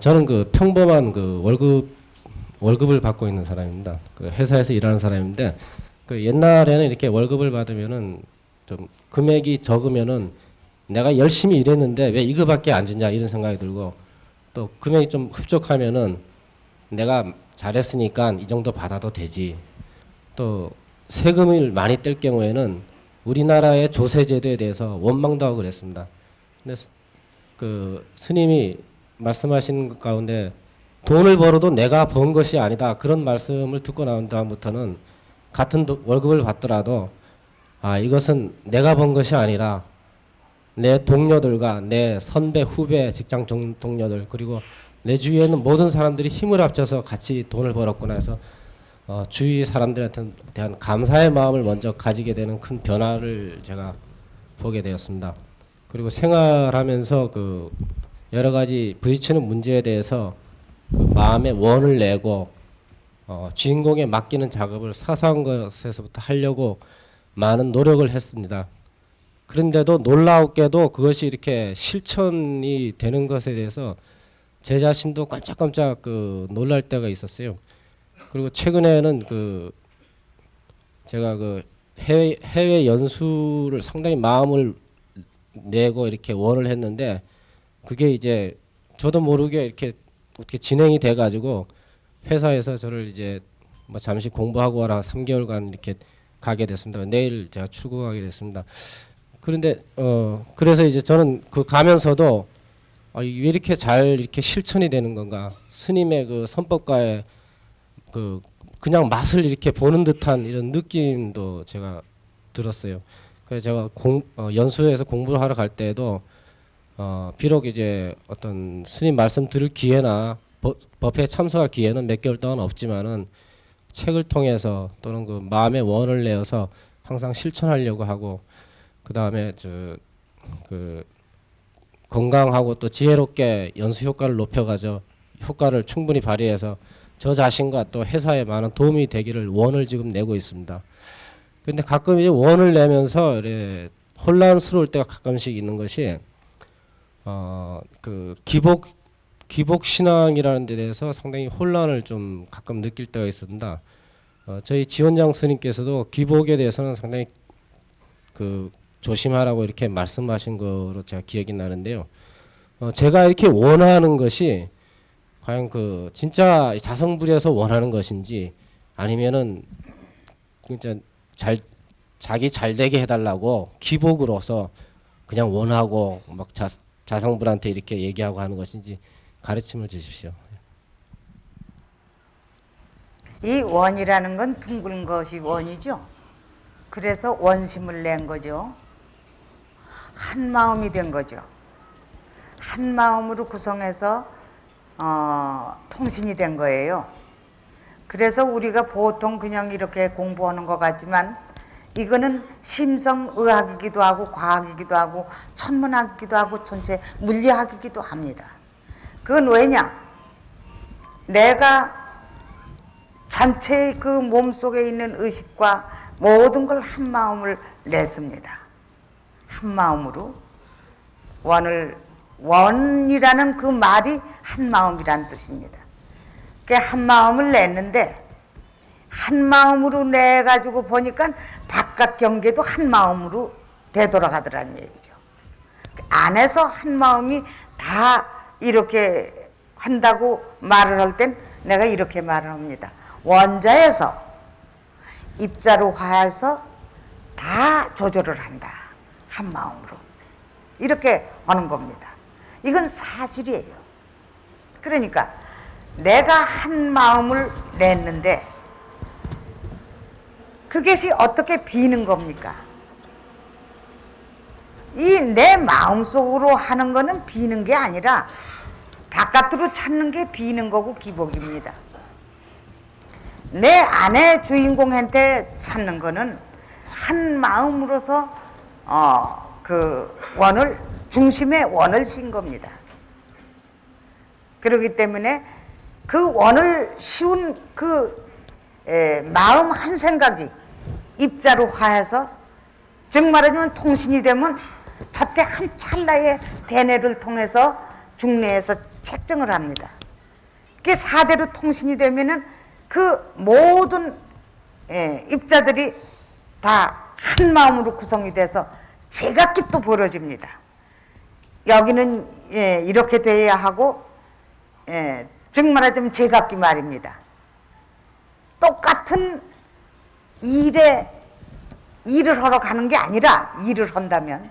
저는 그 평범한 그 월급 월급을 받고 있는 사람입니다. 그 회사에서 일하는 사람인데 그 옛날에는 이렇게 월급을 받으면은 좀 금액이 적으면은 내가 열심히 일했는데 왜 이거밖에 안 주냐 이런 생각이 들고 또 금액이 좀 흡족하면은 내가 잘했으니까 이 정도 받아도 되지. 또 세금을 많이 뗄 경우에는 우리나라의 조세 제도에 대해서 원망도 하고 그랬습니다. 근데 스- 그 스님이 말씀하신 것 가운데 돈을 벌어도 내가 번 것이 아니다 그런 말씀을 듣고 나온 다음부터는 같은 도- 월급을 받더라도 아 이것은 내가 번 것이 아니라 내 동료들과 내 선배 후배 직장 동- 동료들 그리고 내 주위에 있는 모든 사람들이 힘을 합쳐서 같이 돈을 벌었구나 해서 어, 주위 사람들한테 대한 감사의 마음을 먼저 가지게 되는 큰 변화를 제가 보게 되었습니다. 그리고 생활하면서 그 여러 가지 부딪히는 문제에 대해서 그 마음의 원을 내고 어, 주인공에 맡기는 작업을 사소한 것에서부터 하려고 많은 노력을 했습니다. 그런데도 놀라웠게도 그것이 이렇게 실천이 되는 것에 대해서 제 자신도 깜짝깜짝 그 놀랄 때가 있었어요. 그리고 최근에는 그 제가 그 해외, 해외 연수를 상당히 마음을 내고 이렇게 원을 했는데 그게 이제 저도 모르게 이렇게 어떻게 진행이 돼 가지고 회사에서 저를 이제 뭐 잠시 공부하고 와라 3개월간 이렇게 가게 됐습니다. 내일 제가 출국하게 됐습니다. 그런데 어 그래서 이제 저는 그 가면서도 아, 왜 이렇게 잘 이렇게 실천이 되는 건가? 스님의 그 선법과의 그 그냥 맛을 이렇게 보는 듯한 이런 느낌도 제가 들었어요. 그래서 제가 공, 어, 연수에서 공부를 하러 갈 때에도 어, 비록 이제 어떤 스님 말씀 들을 기회나 법, 법회에 참석할 기회는 몇 개월 동안 없지만은 책을 통해서 또는 그 마음의 원을 내어서 항상 실천하려고 하고 그 다음에 저그 건강하고 또 지혜롭게 연수 효과를 높여가죠 효과를 충분히 발휘해서 저 자신과 또 회사에 많은 도움이 되기를 원을 지금 내고 있습니다. 근데 가끔 이제 원을 내면서 혼란스러울 때가 가끔씩 있는 것이 어 그 기복 기복 신앙이라는 데 대해서 상당히 혼란을 좀 가끔 느낄 때가 있습니다. 어, 저희 지원장 스님께서도 기복에 대해서는 상당히 그 조심하라고 이렇게 말씀하신 거로 제가 기억이 나는데요. 어, 제가 이렇게 원하는 것이 과연 그 진짜 자성불에서 원하는 것인지 아니면은 진짜 잘 자기 잘 되게 해달라고 기복으로서 그냥 원하고 막 자, 자성불한테 이렇게 얘기하고 하는 것인지 가르침을 주십시오. 이 원이라는 건 둥근 것이 원이죠. 그래서 원심을 낸 거죠. 한 마음이 된 거죠. 한 마음으로 구성해서 어, 통신이 된 거예요. 그래서 우리가 보통 그냥 이렇게 공부하는 것 같지만 이거는 심성의학이기도 하고 과학이기도 하고 천문학이기도 하고 전체 물리학이기도 합니다. 그건 왜냐? 내가 전체 그 몸속에 있는 의식과 모든 걸 한 마음을 냈습니다. 한 마음으로 원을 원이라는 그 말이 한 마음이란 뜻입니다. 그 한 마음을 냈는데 한 마음으로 내 가지고 보니까 바깥 경계도 한 마음으로 되돌아가더라는 얘기죠. 그 안에서 한 마음이 다 이렇게 한다고 말을 할 땐 내가 이렇게 말을 합니다. 원자에서 입자로 화해서 다 조절을 한다. 한 마음으로. 이렇게 하는 겁니다. 이건 사실이에요. 그러니까 내가 한 마음을 냈는데 그것이 어떻게 비는 겁니까? 이 내 마음속으로 하는 거는 비는 게 아니라 바깥으로 찾는 게 비는 거고 기복입니다. 내 안에 주인공한테 찾는 거는 한 마음으로서 어, 그 원을 중심에 원을 신 겁니다. 그렇기 때문에 그 원을 씌운 그 에, 마음 한 생각이 입자로 화해서 즉 말하자면 통신이 되면 저때 한 찰나의 대뇌를 통해서 중뇌에서 책정을 합니다. 그게 4대로 통신이 되면은 그 모든 예, 입자들이 다 한 마음으로 구성이 돼서 제각기 또 벌어집니다. 여기는 예, 이렇게 돼야 하고 예, 즉 말하자면 제각기 말입니다. 똑같은 일에 일을 하러 가는 게 아니라 일을 한다면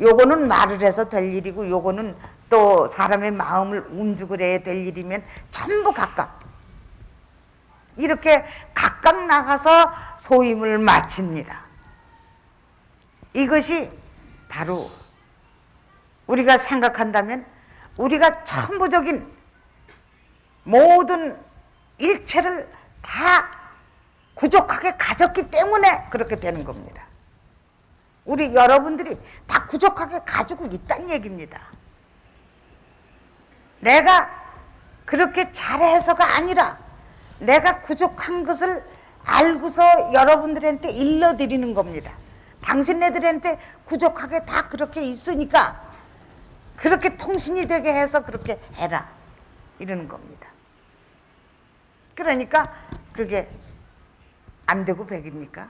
요거는 말을 해서 될 일이고 요거는 또 사람의 마음을 움직을 해야 될 일이면 전부 각각 이렇게 각각 나가서 소임을 마칩니다. 이것이 바로 우리가 생각한다면 우리가 천부적인 모든 일체를 다 부족하게 가졌기 때문에 그렇게 되는 겁니다. 우리 여러분들이 다 부족하게 가지고 있다는 얘기입니다. 내가 그렇게 잘해서가 아니라 내가 부족한 것을 알고서 여러분들한테 일러드리는 겁니다. 당신네들한테 부족하게 다 그렇게 있으니까 그렇게 통신이 되게 해서 그렇게 해라. 이러는 겁니다. 그러니까 그게 안 되고 백입니까?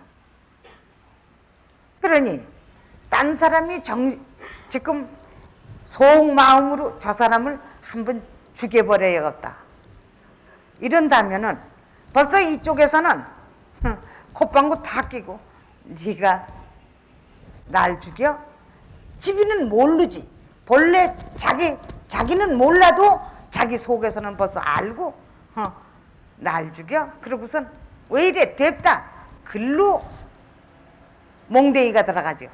그러니 딴 사람이 정, 지금 속마음으로 저 사람을 한번 죽여버려야겠다. 이런다면은 벌써 이쪽에서는 콧방구 다 끼고 네가 날 죽여? 집이는 모르지. 본래 자기 자기는 몰라도 자기 속에서는 벌써 알고 어, 날 죽여? 그러고선 왜 이래 됐다. 글로 몽댕이가 들어가죠.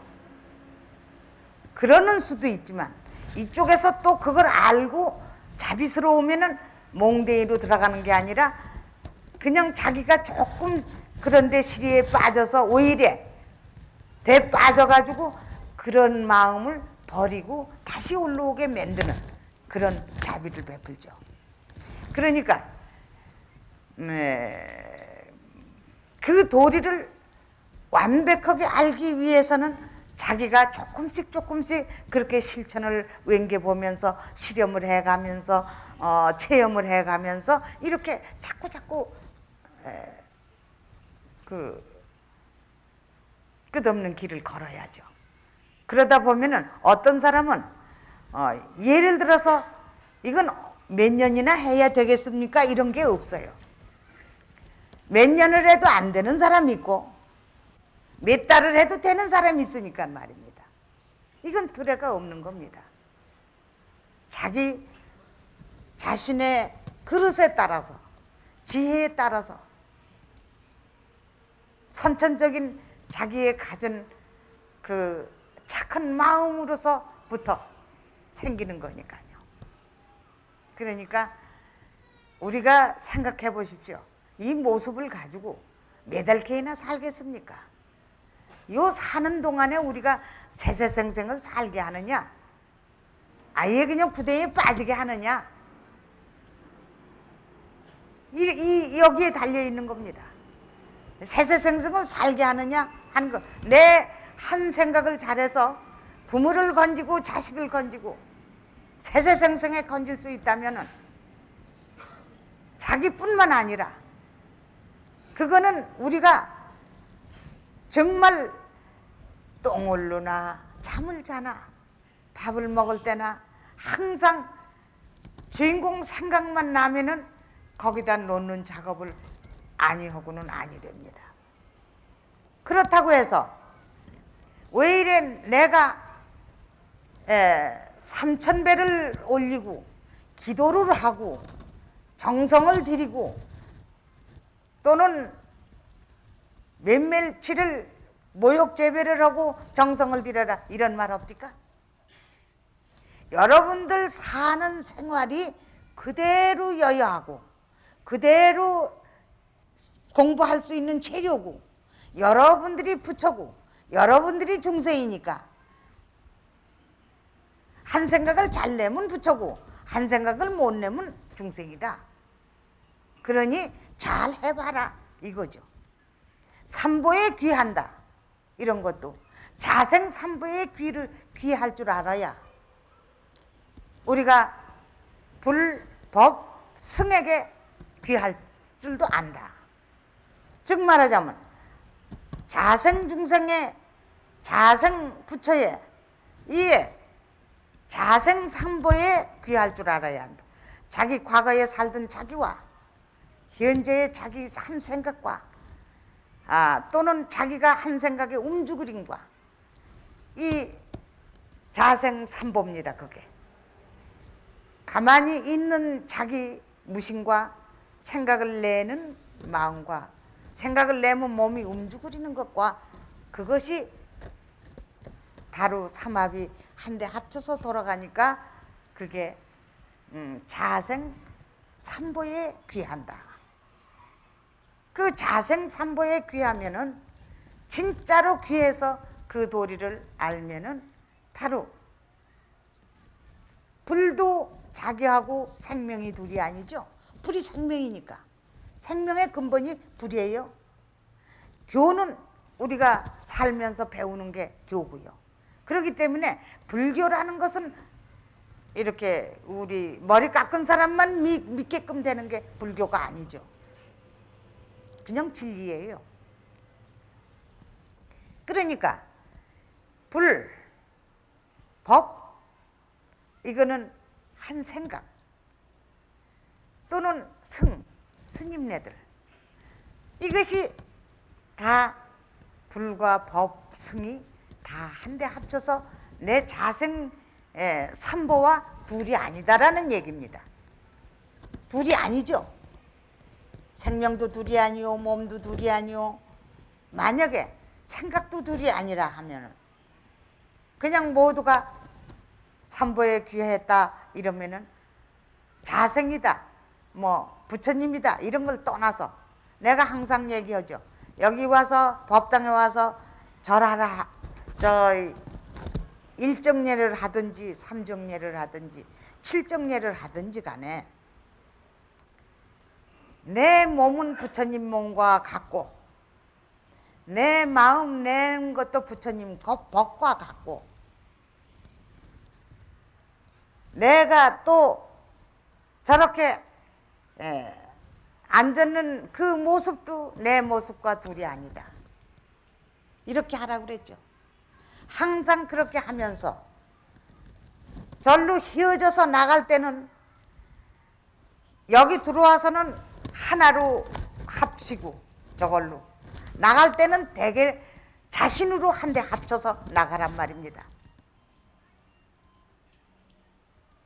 그러는 수도 있지만 이쪽에서 또 그걸 알고 자비스러우면은 몽댕이로 들어가는 게 아니라 그냥 자기가 조금 그런데 시리에 빠져서 오히려 대 빠져가지고 그런 마음을 버리고 다시 올라오게 만드는 그런 자비를 베풀죠. 그러니까 네, 그 도리를 완벽하게 알기 위해서는 자기가 조금씩 조금씩 그렇게 실천을 wen게 보면서 실험을 해가면서 어, 체험을 해가면서 이렇게 자꾸 자꾸 에, 그 끝없는 길을 걸어야죠. 그러다 보면은 어떤 사람은 어, 예를 들어서 이건 몇 년이나 해야 되겠습니까? 이런 게 없어요. 몇 년을 해도 안 되는 사람이 있고 몇 달을 해도 되는 사람이 있으니까 말입니다. 이건 두레가 없는 겁니다. 자기 자신의 그릇에 따라서 지혜에 따라서 선천적인 자기의 가진 그 착한 마음으로서부터 생기는 거니까요. 그러니까 우리가 생각해 보십시오. 이 모습을 가지고 몇달 개나 살겠습니까? 요 사는 동안에 우리가 세세생생을 살게 하느냐? 아예 그냥 부대에 빠지게 하느냐? 이, 이 여기에 달려 있는 겁니다. 세세생생을 살게 하느냐 하는 거. 내 한 생각을 잘해서 부모를 건지고 자식을 건지고 세세생생에 건질 수 있다면은 자기뿐만 아니라 그거는 우리가 정말 똥을 누나 잠을 자나 밥을 먹을 때나 항상 주인공 생각만 나면은 거기다 놓는 작업을 아니하고는 아니 됩니다. 그렇다고 해서 왜 이래 내가 삼천 배를 올리고 기도를 하고 정성을 들이고 또는 몇몇치를 모욕 재배를 하고 정성을 들여라 이런 말 없디까? 여러분들 사는 생활이 그대로 여여하고 그대로 공부할 수 있는 재료고 여러분들이 부처고 여러분들이 중생이니까 한 생각을 잘 내면 부처고 한 생각을 못 내면 중생이다. 그러니 잘 해봐라 이거죠. 삼보에 귀한다 이런 것도 자생 삼보에 귀를 귀할 줄 알아야 우리가 불법 승에게 귀할 줄도 안다. 즉 말하자면 자생 중생의 자생 부처에 이에 자생 삼보에 귀할 줄 알아야 한다. 자기 과거에 살던 자기와 현재의 자기 한 생각과 아, 또는 자기가 한 생각의 움직임과 이 자생 삼보입니다. 그게 가만히 있는 자기 무심과 생각을 내는 마음과 생각을 내면 몸이 움직이는 것과 그것이 바로 삼합이 한데 합쳐서 돌아가니까 그게 음, 자생 삼보에 귀한다. 그 자생 삼보에 귀하면은 진짜로 귀해서 그 도리를 알면은 바로 불도 자기하고 생명이 둘이 아니죠. 불이 생명이니까. 생명의 근본이 불이에요. 교는 우리가 살면서 배우는 게 교고요. 그렇기 때문에 불교라는 것은 이렇게 우리 머리 깎은 사람만 미, 믿게끔 되는 게 불교가 아니죠. 그냥 진리예요. 그러니까 불, 법 이거는 한 생각 또는 승, 스님네들 이것이 다 불과 법, 승이 다 한데 합쳐서 내 자생 에, 삼보와 둘이 아니다라는 얘기입니다. 둘이 아니죠. 생명도 둘이 아니요, 몸도 둘이 아니요. 만약에 생각도 둘이 아니라 하면은 그냥 모두가 삼보에 귀했다 이러면은 자생이다, 뭐 부처님이다 이런 걸 떠나서 내가 항상 얘기하죠. 여기 와서 법당에 와서 절하라, 저 일정례를 하든지 삼정례를 하든지 칠정례를 하든지 간에 내 몸은 부처님 몸과 같고 내 마음 내는 것도 부처님 것- 법과 같고 내가 또 저렇게 예, 앉는 그 모습도 내 모습과 둘이 아니다. 이렇게 하라고 그랬죠. 항상 그렇게 하면서 절로 휘어져서 나갈 때는 여기 들어와서는 하나로 합치고 저걸로 나갈 때는 대개 자신으로 한 대 합쳐서 나가란 말입니다.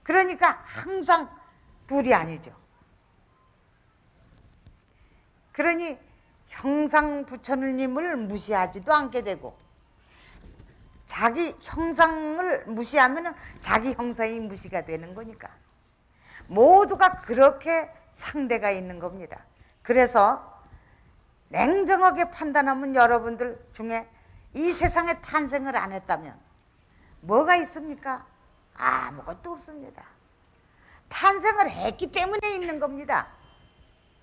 그러니까 항상 둘이 아니죠. 그러니 형상 부처님을 무시하지도 않게 되고 자기 형상을 무시하면 자기 형상이 무시가 되는 거니까 모두가 그렇게 상대가 있는 겁니다. 그래서 냉정하게 판단하면 여러분들 중에 이 세상에 탄생을 안 했다면 뭐가 있습니까? 아무것도 없습니다. 탄생을 했기 때문에 있는 겁니다.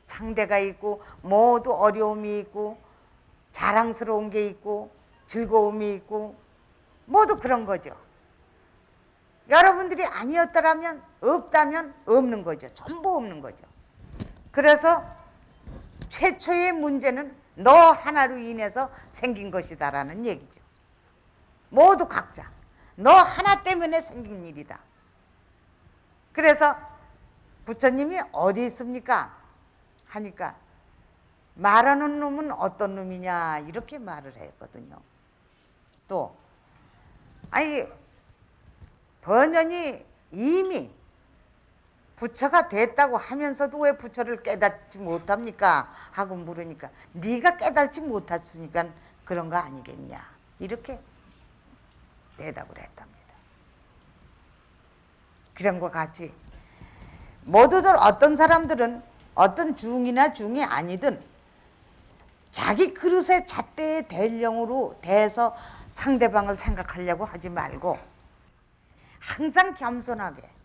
상대가 있고 모두 어려움이 있고 자랑스러운 게 있고 즐거움이 있고 모두 그런 거죠. 여러분들이 아니었더라면 없다면 없는 거죠. 전부 없는 거죠. 그래서 최초의 문제는 너 하나로 인해서 생긴 것이다라는 얘기죠. 모두 각자 너 하나 때문에 생긴 일이다. 그래서 부처님이 어디 있습니까? 하니까 말하는 놈은 어떤 놈이냐 이렇게 말을 했거든요. 또 아니 번연이 이미 부처가 됐다고 하면서도 왜 부처를 깨닫지 못합니까? 하고 물으니까 네가 깨닫지 못했으니까 그런 거 아니겠냐 이렇게 대답을 했답니다. 그런 것 같이 모두들 어떤 사람들은 어떤 중이나 중이 아니든 자기 그릇의 잣대의 대령으로 대해서 상대방을 생각하려고 하지 말고 항상 겸손하게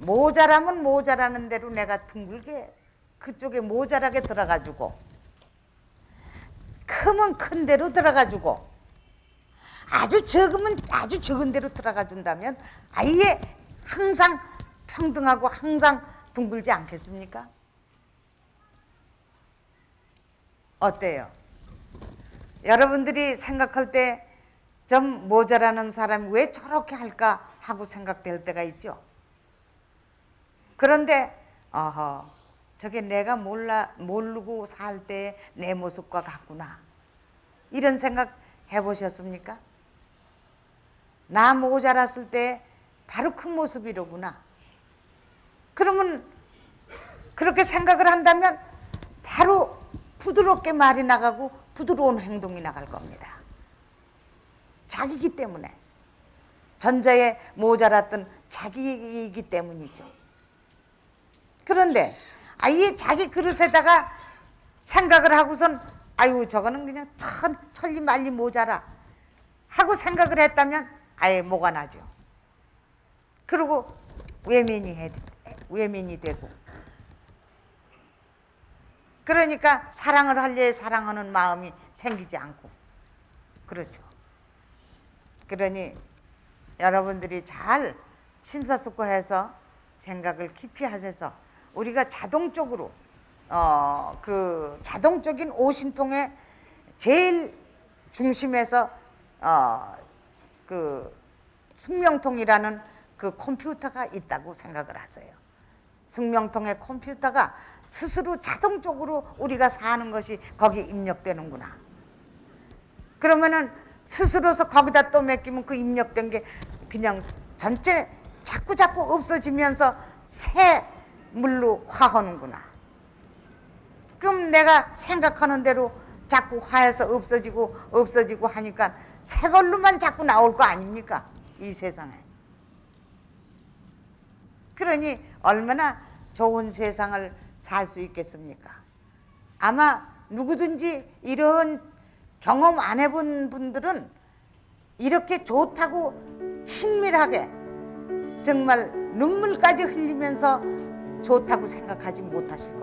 모자라면 모자라는 대로 내가 둥글게 그쪽에 모자라게 들어가지고 크면 큰 대로 들어가지고 아주 적으면 아주 적은 대로 들어가 준다면 아예 항상 평등하고 항상 둥글지 않겠습니까? 어때요? 여러분들이 생각할 때 좀 모자라는 사람이 왜 저렇게 할까 하고 생각될 때가 있죠. 그런데 어허 저게 내가 몰라 모르고 살 때 내 모습과 같구나 이런 생각 해보셨습니까? 나 모자랐을 때 바로 그 모습이로구나. 그러면 그렇게 생각을 한다면 바로 부드럽게 말이 나가고 부드러운 행동이 나갈 겁니다. 자기이기 때문에 전자에 모자랐던 자기이기 때문이죠. 그런데 아예 자기 그릇에다가 생각을 하고선 아유 저거는 그냥 천 천리 말리 모자라 하고 생각을 했다면 아예 뭐가 나죠. 그리고 외면이 해, 외면이 되고 그러니까 사랑을 할래 사랑하는 마음이 생기지 않고 그렇죠. 그러니 여러분들이 잘 심사숙고해서 생각을 깊이 하셔서 우리가 자동적으로 어 그 자동적인 오신통의 제일 중심에서 어 그 숙명통이라는 그 컴퓨터가 있다고 생각을 하세요. 숙명통의 컴퓨터가 스스로 자동적으로 우리가 사는 것이 거기 입력되는구나. 그러면은 스스로서 거기다 또 맡기면 그 입력된 게 그냥 전체 자꾸 자꾸 없어지면서 새 물로 화하는구나. 그럼 내가 생각하는 대로 자꾸 화해서 없어지고 없어지고 하니까 새 걸로만 자꾸 나올 거 아닙니까? 이 세상에. 그러니 얼마나 좋은 세상을 살 수 있겠습니까? 아마 누구든지 이런 경험 안 해본 분들은 이렇게 좋다고 친밀하게 정말 눈물까지 흘리면서 좋다고 생각하지 못하실.